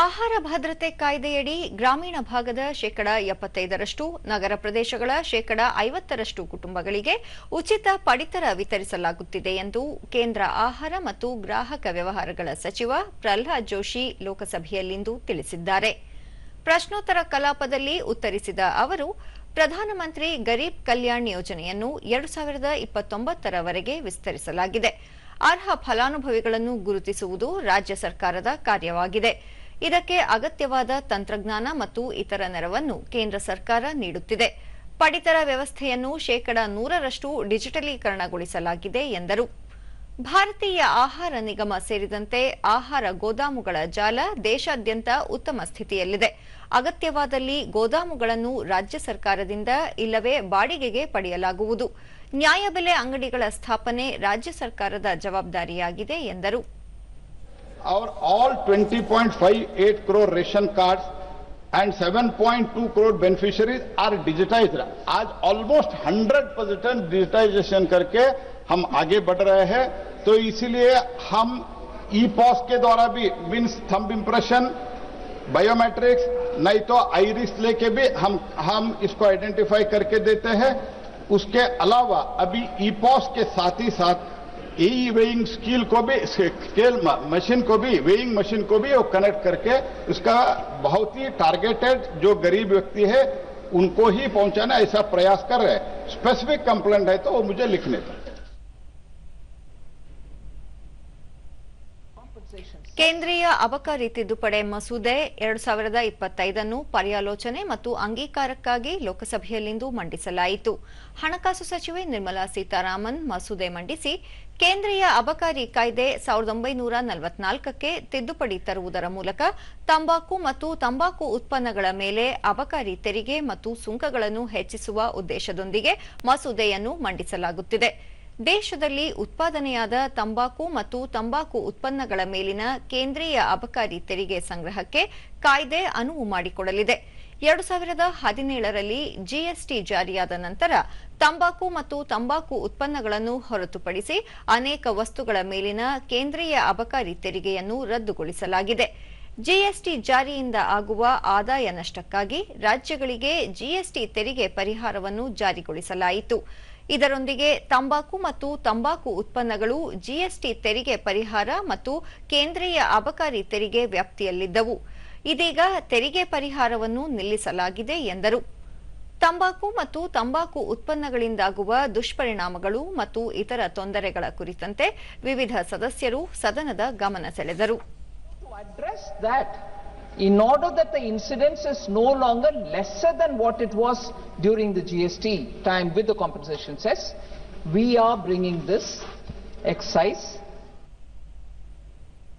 ಆಹಾರ ಭದ್ರತೆ ಕಾಯ್ದೆಯಡಿ ಗ್ರಾಮೀಣ ಭಾಗದ ಶೇಕಡ ಎಪ್ಪತ್ತೈದರಷ್ಟು, ನಗರ ಪ್ರದೇಶಗಳ ಶೇಕಡ ಐವತ್ತರಷ್ಟು ಕುಟುಂಬಗಳಿಗೆ ಉಚಿತ ಪಡಿತರ ವಿತರಿಸಲಾಗುತ್ತಿದೆ ಎಂದು ಕೇಂದ್ರ ಆಹಾರ ಮತ್ತು ಗ್ರಾಹಕ ವ್ಯವಹಾರಗಳ ಸಚಿವ ಪ್ರಹ್ಲಾದ್ ಜೋಶಿ ಲೋಕಸಭೆಯಲ್ಲಿಂದು ತಿಳಿಸಿದ್ದಾರೆ. ಪ್ರಶ್ನೋತ್ತರ ಕಲಾಪದಲ್ಲಿ ಉತ್ತರಿಸಿದ ಅವರು, ಪ್ರಧಾನಮಂತ್ರಿ ಗರೀಬ್ ಕಲ್ಯಾಣ್ ಯೋಜನೆಯನ್ನು ಎರಡು ಸಾವಿರದ ಇಪ್ಪತ್ತೊಂಬತ್ತರವರೆಗೆ ವಿಸ್ತರಿಸಲಾಗಿದೆ. ಅರ್ಹ ಫಲಾನುಭವಿಗಳನ್ನು ಗುರುತಿಸುವುದು ರಾಜ್ಯ ಸರ್ಕಾರದ ಕಾರ್ಯವಾಗಿದೆ. ಇದಕ್ಕೆ ಅಗತ್ಯವಾದ ತಂತ್ರಜ್ಞಾನ ಮತ್ತು ಇತರ ನೆರವನ್ನು ಕೇಂದ್ರ ಸರ್ಕಾರ ನೀಡುತ್ತಿದೆ. ಪಡಿತರ ವ್ಯವಸ್ಥೆಯನ್ನು ಶೇಕಡ ನೂರರಷ್ಟು ಡಿಜಿಟಲೀಕರಣಗೊಳಿಸಲಾಗಿದೆ ಎಂದರು. ಭಾರತೀಯ ಆಹಾರ ನಿಗಮ ಸೇರಿದಂತೆ ಆಹಾರ ಗೋದಾಮುಗಳ ಜಾಲ ದೇಶಾದ್ಯಂತ ಉತ್ತಮ ಸ್ಥಿತಿಯಲ್ಲಿದೆ. ಅಗತ್ಯವಾದಲ್ಲಿ ಗೋದಾಮುಗಳನ್ನು ರಾಜ್ಯ ಸರ್ಕಾರದಿಂದ ಇಲ್ಲವೇ ಬಾಡಿಗೆಗೆ ಪಡೆಯಲಾಗುವುದು. ನ್ಯಾಯಬೆಲೆ ಅಂಗಡಿಗಳ ಸ್ಥಾಪನೆ ರಾಜ್ಯ ಸರ್ಕಾರದ ಜವಾಬ್ದಾರಿಯಾಗಿದೆ ಎಂದರು. Our all 20.58 crore ration cards and 7.2 crore beneficiaries are digitized. आज ऑलमोस्ट 100 परसेंट डिजिटाइजेशन करके हम आगे बढ़ रहे हैं तो इसीलिए हम ई पॉस के द्वारा भी मीन्स थंब इम्प्रेशन बायोमेट्रिक्स नहीं तो आईरिस लेके भी हम हम इसको आइडेंटिफाई करके देते हैं उसके अलावा अभी ई पॉस के साथ ही साथ ई वेइंग स्किल को भी स्केल मशीन को भी वेइंग मशीन को भी वो कनेक्ट करके उसका बहुत ही टारगेटेड जो गरीब व्यक्ति है, उनको ही पहुंचाना ऐसा प्रयास कर रहे हैं। स्पेसिफिक कंप्लेंट है तो वो मुझे लिखने दो। ಕೇಂದ್ರೀಯ ಅಬಕಾರಿ ತಿದ್ದುಪಡಿ ಮಸೂದೆ ಎರಡು ಸಾವಿರದ ಇಪ್ಪತ್ತೈದನ್ನು ಪರ್ಯಾಲೋಚನೆ ಮತ್ತು ಅಂಗೀಕಾರಕ್ಕಾಗಿ ಲೋಕಸಭೆಯಲ್ಲಿಂದು ಮಂಡಿಸಲಾಯಿತು. ಹಣಕಾಸು ಸಚಿವೆ ನಿರ್ಮಲಾ ಸೀತಾರಾಮನ್ ಮಸೂದೆ ಮಂಡಿಸಿ ಕೇಂದ್ರೀಯ ಅಬಕಾರಿ ಕಾಯ್ದೆ ಸಾವಿರದ ಒಂಬೈನೂರ ನಲವತ್ನಾಲ್ಕಕ್ಕೆ ತಿದ್ದುಪಡಿ ತರುವುದರ ಮೂಲಕ ತಂಬಾಕು ಮತ್ತು ತಂಬಾಕು ಉತ್ಪನ್ನಗಳ ಮೇಲೆ ಅಬಕಾರಿ ತೆರಿಗೆ ಮತ್ತು ಸುಂಕಗಳನ್ನು ಹೆಚ್ಚಿಸುವ ಉದ್ದೇಶದೊಂದಿಗೆ ಮಸೂದೆಯನ್ನು ಮಂಡಿಸಲಾಗುತ್ತಿದೆ. ದೇಶದಲ್ಲಿ ಉತ್ಪಾದನೆಯಾದ ತಂಬಾಕು ಮತ್ತು ತಂಬಾಕು ಉತ್ಪನ್ನಗಳ ಮೇಲಿನ ಕೇಂದ್ರೀಯ ಅಬಕಾರಿ ತೆರಿಗೆ ಸಂಗ್ರಹಕ್ಕೆ ಕಾಯ್ದೆ ಅನುವು ಮಾಡಿಕೊಡಲಿದೆ. ಎರಡು ಸಾವಿರದ ಹದಿನೇಳರಲ್ಲಿ ಜಿಎಸ್ಟಿ ಜಾರಿಯಾದ ನಂತರ ತಂಬಾಕು ಮತ್ತು ತಂಬಾಕು ಉತ್ಪನ್ನಗಳನ್ನು ಹೊರತುಪಡಿಸಿ ಅನೇಕ ವಸ್ತುಗಳ ಮೇಲಿನ ಕೇಂದ್ರೀಯ ಅಬಕಾರಿ ತೆರಿಗೆಯನ್ನು ರದ್ದುಗೊಳಿಸಲಾಗಿದೆ. ಜಿಎಸ್ಟಿ ಜಾರಿಯಿಂದ ಆಗುವ ಆದಾಯ ನಷ್ಟಕ್ಕಾಗಿ ರಾಜ್ಯಗಳಿಗೆ ಜಿಎಸ್ಟಿ ತೆರಿಗೆ ಪರಿಹಾರವನ್ನು ಜಾರಿಗೊಳಿಸಲಾಯಿತು. ಇದರೊಂದಿಗೆ ತಂಬಾಕು ಮತ್ತು ತಂಬಾಕು ಉತ್ಪನ್ನಗಳು ಜಿಎಸ್ಟಿ ತೆರಿಗೆ ಪರಿಹಾರ ಮತ್ತು ಕೇಂದ್ರೀಯ ಅಬಕಾರಿ ತೆರಿಗೆ ವ್ಯಾಪ್ತಿಯಲ್ಲಿದ್ದವು. ಇದೀಗ ತೆರಿಗೆ ಪರಿಹಾರವನ್ನು ನಿಲ್ಲಿಸಲಾಗಿದೆ ಎಂದರು. ತಂಬಾಕು ಮತ್ತು ತಂಬಾಕು ಉತ್ಪನ್ನಗಳಿಂದಾಗುವ ದುಷ್ಪರಿಣಾಮಗಳು ಮತ್ತು ಇತರ ತೊಂದರೆಗಳ ಕುರಿತಂತೆ ವಿವಿಧ ಸದಸ್ಯರು ಸದನದ ಗಮನ ಸೆಳೆದರು. In order that the incidence is no longer lesser than what it was during the GST time with the compensation cess, we are bringing this excise